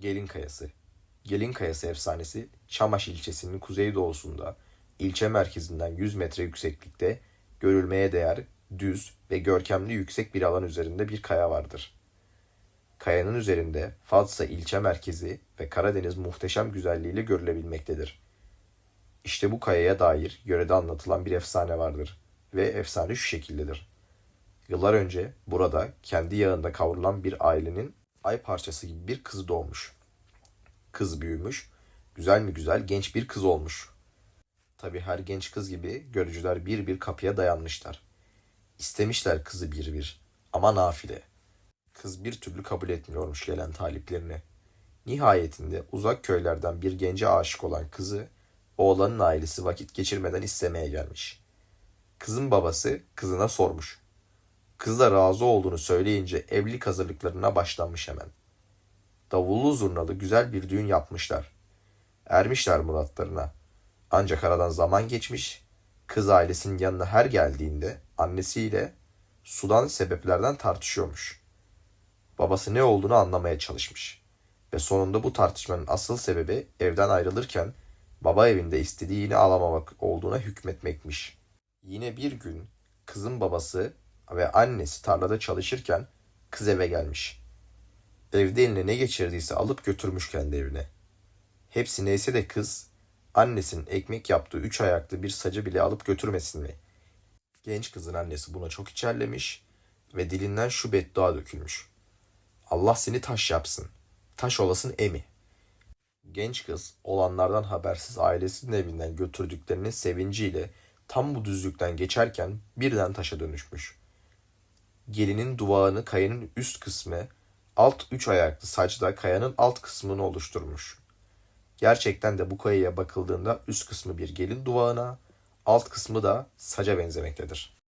Gelin Kayası Gelin Kayası efsanesi Çamaş ilçesinin kuzeydoğusunda ilçe merkezinden 100 metre yükseklikte görülmeye değer düz ve görkemli yüksek bir alan üzerinde bir kaya vardır. Kayanın üzerinde Fatsa ilçe merkezi ve Karadeniz muhteşem güzelliğiyle görülebilmektedir. İşte bu kayaya dair yörede anlatılan bir efsane vardır ve efsane şu şekildedir. Yıllar önce burada kendi yağında kavrulan bir ailenin ay parçası gibi bir kızı doğmuş. Kız büyümüş, güzel mi güzel genç bir kız olmuş. Tabi her genç kız gibi görücüler bir bir kapıya dayanmışlar. İstemişler kızı bir bir ama nafile. Kız bir türlü kabul etmiyormuş gelen taliplerini. Nihayetinde uzak köylerden bir gence aşık olan kızı oğlanın ailesi vakit geçirmeden istemeye gelmiş. Kızın babası kızına sormuş. Kız da razı olduğunu söyleyince evlilik hazırlıklarına başlanmış hemen. Davullu zurnalı güzel bir düğün yapmışlar. Ermişler muratlarına. Ancak aradan zaman geçmiş, kız ailesinin yanına her geldiğinde annesiyle sudan sebeplerden tartışıyormuş. Babası ne olduğunu anlamaya çalışmış. Ve sonunda bu tartışmanın asıl sebebi evden ayrılırken baba evinde istediğini alamamak olduğuna hükmetmekmiş. Yine bir gün kızın babası ve annesi tarlada çalışırken kız eve gelmiş. Evde eline ne geçirdiyse alıp götürmüş kendi evine. Hepsi neyse de kız annesinin ekmek yaptığı üç ayaklı bir sacı bile alıp götürmesin mi? Genç kızın annesi buna çok içerlemiş ve dilinden şu beddua dökülmüş. Allah seni taş yapsın. Taş olasın emi. Genç kız olanlardan habersiz ailesinin evinden götürdüklerinin sevinciyle tam bu düzlükten geçerken birden taşa dönüşmüş. Gelinin duvağını kayanın üst kısmı, alt üç ayaklı sacda kayanın alt kısmını oluşturmuş. Gerçekten de bu kayaya bakıldığında üst kısmı bir gelin duvağına, alt kısmı da saca benzemektedir.